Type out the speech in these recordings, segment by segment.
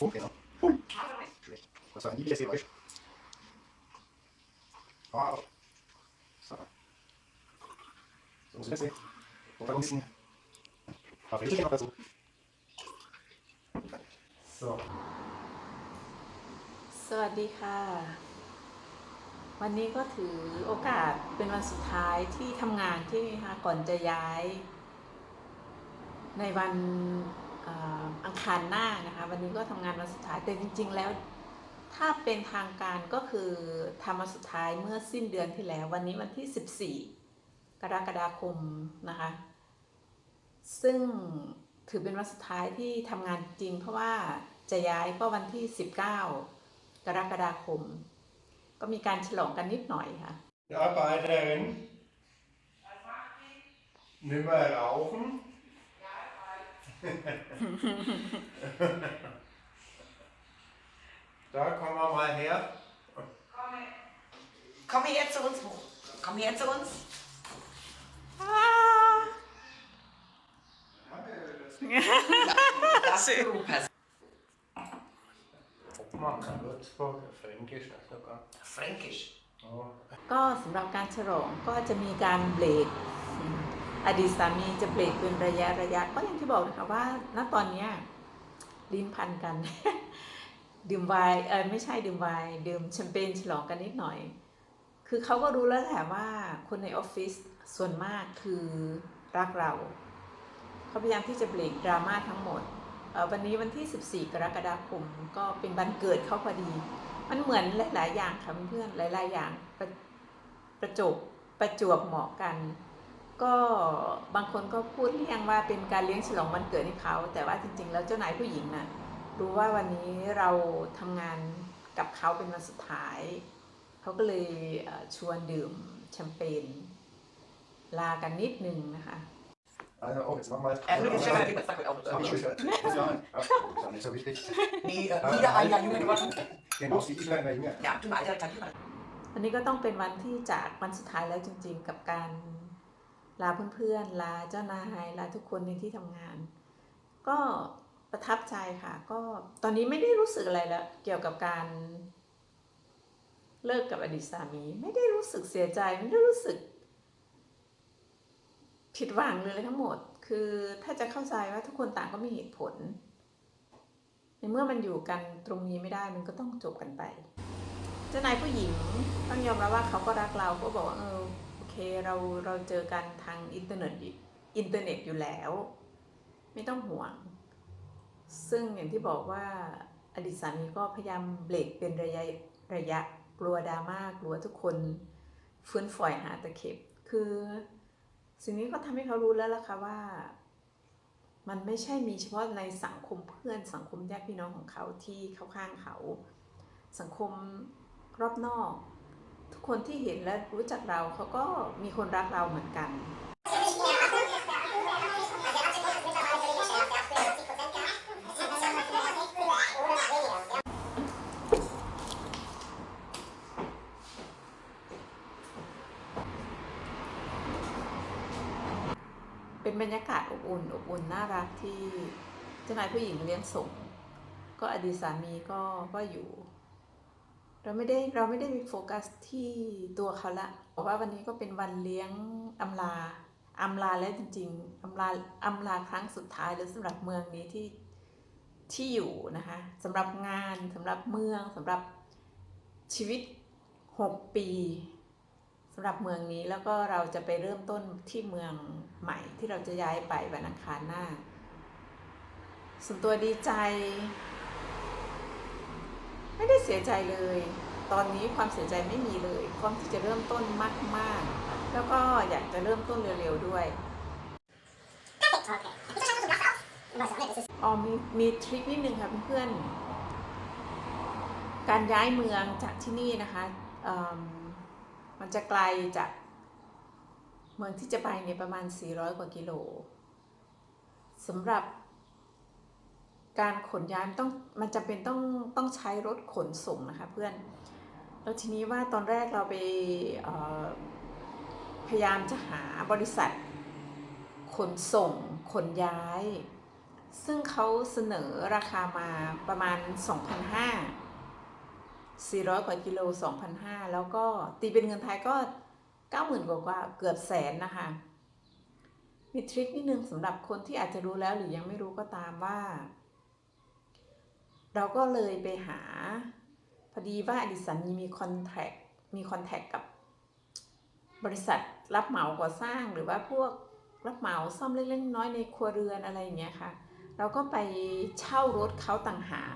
Ok, no. Cosa nie jest jakoś? Wow. Super. So, rzeczy. Protagonisty. A wiecie, na pracu. So. สวัสดีค่ะ วันนี้ก็ถือโอกาสเป็นวันสุดท้ายที่ทำงานที่นี่ค่ะก่อนจะย้าย ในวันอ,อังคารหน้านะคะ วันนี้ก็ทำงานวันสุดท้ายแต่จริง ๆ แล้วถ้าเป็นทางการก็คือทำวันสุดท้ายเมื่อสิ้นเดือนที่แล้ว วันนี้วันที่ 14 กรกฎาคมนะคะ ซึ่งถือเป็นวันสุดท้ายที่ทำงานจริง เพราะว่าจะย้ายก็วันที่ 19 กรกฎาคม ก็มีการฉลองกันนิดหน่อยค่ะ Arbeiterin. Nimm mal rauchen. Da kommen wir mal her. Komm her zu uns. Komm her zu uns. Das du pass. Man kann Würzburg, Fränkisch sogar. Fränkisch. Ja. ก็สำหรับการฉลองก็จะมีการเบรก อดีตสามีจะเบรกเป็นระยะระยะก็อย่างที่บอกนะคะว่าณตอนเนี้ยลิ้นพันกัน ดื่มไวน์เออไม่ใช่ดื่มไวน์ดื่มแชมเปญฉลองกันนิดหน่อย คือเขาก็รู้แล้วแหละว่าคนในออฟฟิศส่วนมากคือรักเราเขาพยายามที่จะเบรกดราม่าทั้งหมดวันนี้วันที่ 14 กรกฎาคมก็เป็นวันเกิดเขาพอดี มันเหมือนหลาย ๆ อย่างค่ะเพื่อนๆหลาย ๆ อย่างประประจบประจวบเหมาะกัน ก็บางคนก็พูดเรียงว่าเป็นการเลี้ยงฉลองวันเกิดให้เขา แต่ว่าจริง ๆ แล้วเจ้านายผู้หญิงน่ะรู้ว่าวันนี้เราทำงานกับเขาเป็นวันสุดท้าย เขาก็เลยเอ่อชวนดื่มแชมเปญลากันนิดนึงนะคะ Also, oh, jetzt nochmal. Äh, nur die Stimme, die sag mir auch. Das hab ich gehört. Ja, ist ja nicht so wichtig. Nee, äh, wieder ein Jahr jünger geworden. Genau, die ich leider Junge. Ja, du mal Alter, Alter, Alter. วันนี้ก็ต้องเป็นวันที่จากวันสุดท้ายแล้วจริง ๆ กับการ ลาเพื่อนๆ ลาเจ้านายลาทุกคนในที่ทำงาน ก็ประทับใจค่ะ ก็ตอนนี้ไม่ได้รู้สึกอะไรแล้ว เกี่ยวกับการ เลิกกับอดีตสามี ไม่ได้รู้สึกเสียใจ ไม่ได้รู้สึก ผิดหวังเลยทั้งหมด คือถ้าจะเข้าใจว่าทุกคนต่างก็มีเหตุผล ในเมื่อมันอยู่กันตรงนี้ไม่ได้มันก็ต้องจบกันไป เจ้านายผู้หญิงต้องยอมรับว่าเขาก็รักเราก็บอกว่าเออโอ เคเราเราเจอกันทางอินเทอร์เน็ตอยู่อินเทอร์เน็ตอยู่แล้ว ไม่ต้องห่วง ซึ่งอย่างที่บอกว่าอดีตสามีก็พยายามเบรกเป็นระยะระยะกลัวดราม่ากลัวทุกคนฟื้นฝอยหาตะเข็บ คือ สิ่งนี้ก็ทำให้เขารู้แล้วล่ะค่ะว่า มันไม่ใช่มีเฉพาะในสังคมเพื่อนสังคมญาติพี่น้องของเขาที่เข้าข้างเขา สังคมรอบนอก คนที่เห็นและรู้จักเราเขาก็มีคนรักเราเหมือนกัน เป็นบรรยากาศอบอุ่นอบอุ่นน่ารักที่เจ้านายผู้หญิงเลี้ยงส่งก็อดีตสามีก็ก็อยู่ เราไม่ได้เราไม่ได้มีโฟกัสที่ตัวเขาละบอกว่าวันนี้ก็เป็นวันเลี้ยงอำลาอำลาแล้วจริงๆอำลาอำลาครั้งสุดท้ายเลยสำหรับเมืองนี้ที่ที่อยู่นะคะสำหรับงานสำหรับเมืองสำหรับชีวิต 6 ปีสำหรับเมืองนี้แล้วก็เราจะไปเริ่มต้นที่เมืองใหม่ที่เราจะย้ายไปวันอังคารหน้าส่วนตัวดีใจ ไม่ได้เสียใจเลย ตอนนี้ความเสียใจไม่มีเลยพร้อมที่จะเริ่มต้นมากๆ แล้วก็อยากจะเริ่มต้นเร็วๆด้วยอ๋อมีมีทริคนิดนึงค่ะเพื่อนๆการย้ายเมืองจากที่นี่นะคะเอิ่มมันจะไกลจากเมืองที่จะไปเนี่ยประมาณ 400 กว่ากิโลสำหรับ การขนย้ายมันต้องมันจำเป็นต้องต้องใช้รถขนส่งนะคะเพื่อน แล้วทีนี้ว่าตอนแรกเราไปพยายามจะหาบริษัท ขนส่ง ขนย้าย ซึ่งเขาเสนอราคามาประมาณ 2,500 400 กว่ากิโล 2,500 แล้วก็ตีเป็นเงินไทยก็ 90,000 กว่ากว่าเกือบแสนนะคะ มีทริคนิดนึงสำหรับคนที่อาจจะรู้แล้วหรือยังไม่รู้ก็ตามว่า เราก็เลยไปหา พอดีว่าอดิสันมีมีคอนแทคมีคอนแทคกับบริษัทรับเหมาก่อสร้างหรือว่าพวกรับเหมาซ่อมเล็กๆน้อยในครัวเรือนอะไรอย่างเงี้ยค่ะ เราก็ไปเช่ารถเขาต่างหาก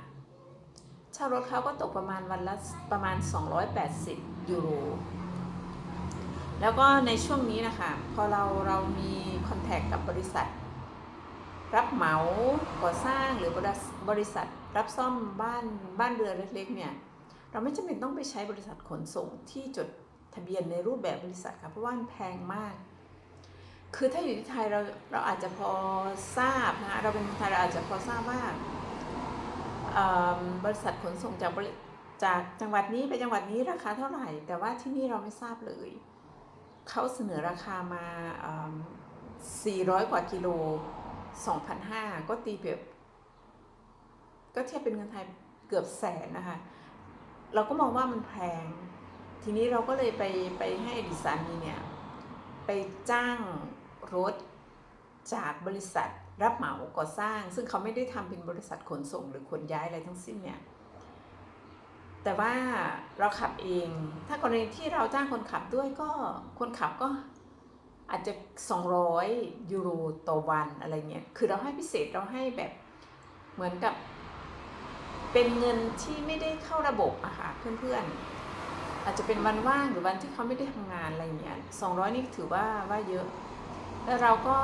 เช่ารถเขาก็ตกประมาณวันละประมาณ 280 ยูโร แล้วก็ในช่วงนี้นะคะ พอเราเรามีคอนแทคกับบริษัท รับเหมาก่อสร้างหรือบริษัทรับซ่อมบ้านบ้านเรือนเล็กๆเนี่ยเราไม่จำเป็นต้องไปใช้บริษัทขนส่งที่จดทะเบียนในรูปแบบบริษัทค่ะเพราะว่ามันแพงมาก คือถ้าอยู่ที่ไทยเราเราอาจจะพอทราบนะเราเป็นคนไทยเราอาจจะพอทราบว่าบริษัทขนส่งจากจากจังหวัดนี้ไปจังหวัดนี้ราคาเท่าไหร่ แต่ว่าที่นี่เราไม่ทราบเลยเขาเสนอราคามา 400 กว่ากิโล 2,500 ก็ตีแบบก็เทียบเป็นเงินไทยเกือบแสนนะคะ เราก็มองว่ามันแพง ทีนี้เราก็เลยไปไปให้อดิสามีเนี่ย ไปจ้างรถจากบริษัทรับเหมาก่อสร้าง ซึ่งเขาไม่ได้ทำเป็นบริษัทขนส่งหรือขนย้ายอะไรทั้งสิ้นเนี่ย แต่ว่าเราขับเอง ถ้ากรณีที่เราจ้างคนขับด้วยก็คนขับก็ อาจจะ 200 ยูโรต่อวันอะไรเงี้ย คือเราให้พิเศษเราให้แบบเหมือนกับ เป็นเงินที่ไม่ได้เข้าระบบอะค่ะเพื่อนๆ อาจจะเป็นวันว่างหรือวันที่เขาไม่ได้ทำงานอะไรเงี้ย200 นี่ถือว่าว่าเยอะ แล้วเราก็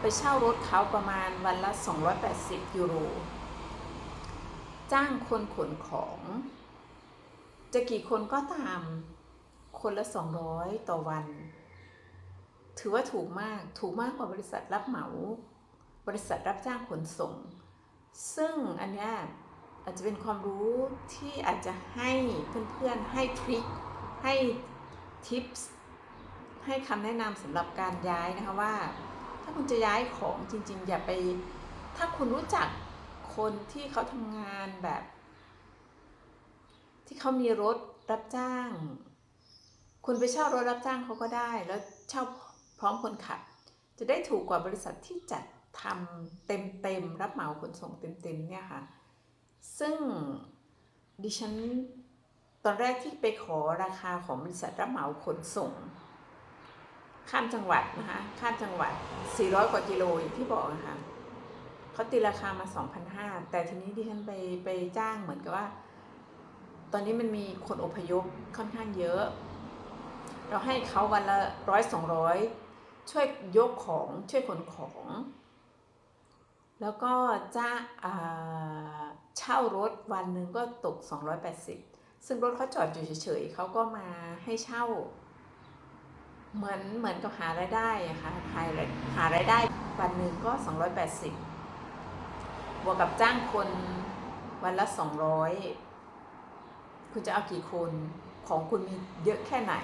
ไปเช่ารถเขาประมาณวันละ 280 ยูโร จ้างคนขนของ จะกี่คนก็ตามคนละ 200 ต่อวัน ถือว่าถูกมากถูกมากกว่าบริษัทรับเหมา บริษัทรับจ้างขนส่ง ซึ่งอันนี้อาจจะเป็นความรู้ที่อาจจะให้เพื่อนๆให้ทริคให้ทิปส์ให้คำแนะนำสำหรับการย้ายนะคะว่า ถ้าคุณจะย้ายของจริง ๆ อย่าไป ถ้าคุณรู้จักคนที่เขาทำงานแบบ ที่เขามีรถรับจ้าง คุณไปเช่ารถรับจ้างเขาก็ได้ แล้วเช่า ร้อมคนขับ จะได้ถูกกว่าบริษัทที่จัดทำเต็มๆรับเหมาขนส่งเต็มๆเนี่ยค่ะ ซึ่งดิฉันตอนแรกที่ไปขอราคาของบริษัทรับเหมาขนส่ง ข้ามจังหวัดนะคะข้ามจังหวัด 400 กว่ากิโลอย่างที่บอกนะคะเขาตีราคามา 2,500 แต่ทีนี้ดิฉันไปไปจ้างเหมือนกับว่า ตอนนี้มันมีคนอพยพค่อนข้างเยอะ เราให้เขาวันละร้อยสองร้อย ช่วยยกของช่วยขนของ แล้วก็จ้าอ่าเช่ารถวันหนึ่งก็ตก 280 ซึ่งรถเขาจอดอยู่เฉยๆเขาก็มาให้เช่า เหมือนเหมือนกับหารายได้ค่ะหารายหารายได้วันหนึ่งก็ 280 บวกกับจ้างคนวันละ 200 คุณจะเอากี่คนของคุณมีเยอะแค่ไหน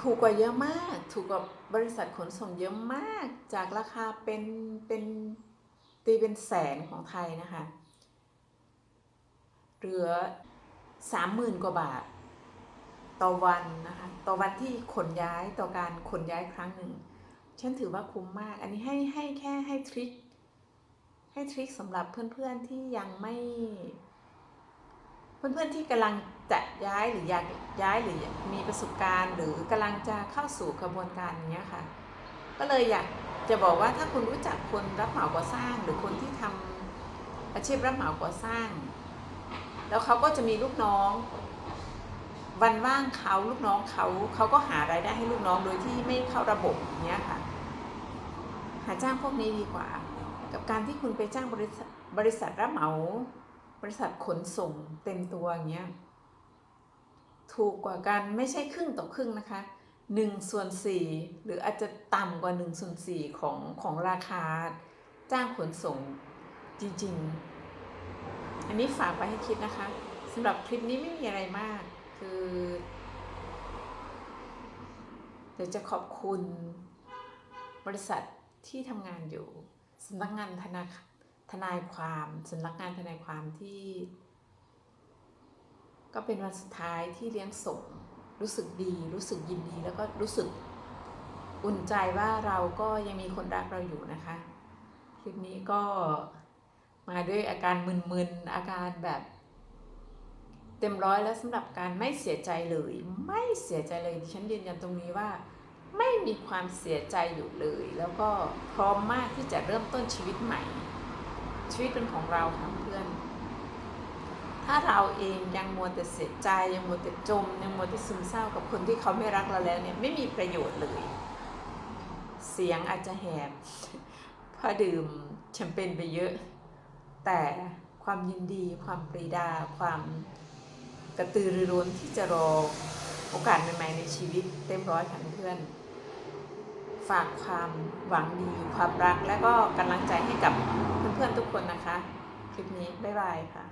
ถูกกว่าเยอะมาก ถูกกว่าบริษัทขนส่งเยอะมาก จากราคาเป็นเป็นตีเป็นแสนของไทยนะคะ เหลือสามหมื่นกว่าบาท ต่อวันนะคะ ต่อวันที่ขนย้ายต่อการขนย้ายครั้งหนึ่ง ฉันถือว่าคุ้มมาก อันนี้ให้ให้แค่ให้ทริค ให้ทริคสำหรับเพื่อนๆที่ยังไม่ เพื่อนๆที่กำลังจะย้ายหรืออยากย้ายหรือมีประสบการณ์ หรือกำลังจะเข้าสู่กระบวนการอย่างเนี้ยค่ะ ก็เลยอยากจะบอกว่าถ้าคุณรู้จักคนรับเหมาก่อสร้าง หรือคนที่ทำอาชีพรับเหมาก่อสร้าง แล้วเขาก็จะมีลูกน้อง วันว่างเขาลูกน้องเขาเขาก็หารายได้ให้ลูกน้องโดยที่ไม่เข้าระบบอย่างเนี้ยค่ะ หาจ้างพวกนี้ดีกว่า กับการที่คุณไปจ้างบริษัทบริษัทรับเหมา บริษัทขนส่งเต็มตัวอย่างเงี้ยถูกกว่ากันไม่ใช่ครึ่งต่อครึ่งนะคะหนึ่งส่วนสี่หรืออาจจะต่ำกว่าหนึ่งส่วนสี่ของของราคาจ้างขนส่งจริงๆ อันนี้ฝากไปให้คิดนะคะสำหรับคลิปนี้ไม่มีอะไรมากคือเดี๋ยวจะขอบคุณบริษัทที่ทำงานอยู่สำนักงานธนาคาร ทนายความสำนักงานทนายความที่ ก็เป็นวันสุดท้ายที่เลี้ยงส่งรู้สึกดี รู้สึกยินดี แล้วก็รู้สึกอุ่นใจว่าเราก็ยังมีคนรักเราอยู่นะคะ คลิปนี้ก็มาด้วยอาการมึนๆอาการแบบ เต็มร้อยแล้วสำหรับการไม่เสียใจเลย ไม่เสียใจเลยฉันยืนยันตรงนี้ว่าไม่มีความเสียใจอยู่เลย แล้วก็พร้อมมากที่จะเริ่มต้นชีวิตใหม่ ชีวิตเป็นของเราค่ะเพื่อน ถ้าเราเองยังมัวแต่เสียใจยังมัวแต่จม ยังมัวแต่ซึมเศร้ากับคนที่เขาไม่รักเราแล้วเนี่ยไม่มีประโยชน์เลย เสียงอาจจะแหบเพราะดื่มแชมเปญไปเยอะ แต่ความยินดีความปรีดา ความกระตือรือร้นที่จะรอโอกาสใหม่ๆในชีวิตเต็มร้อยค่ะเพื่อน ฝากความหวังดีความรัก และก็กำลังใจให้กับเพื่อนๆทุกคนนะคะ คลิปนี้ บ๊ายบายค่ะ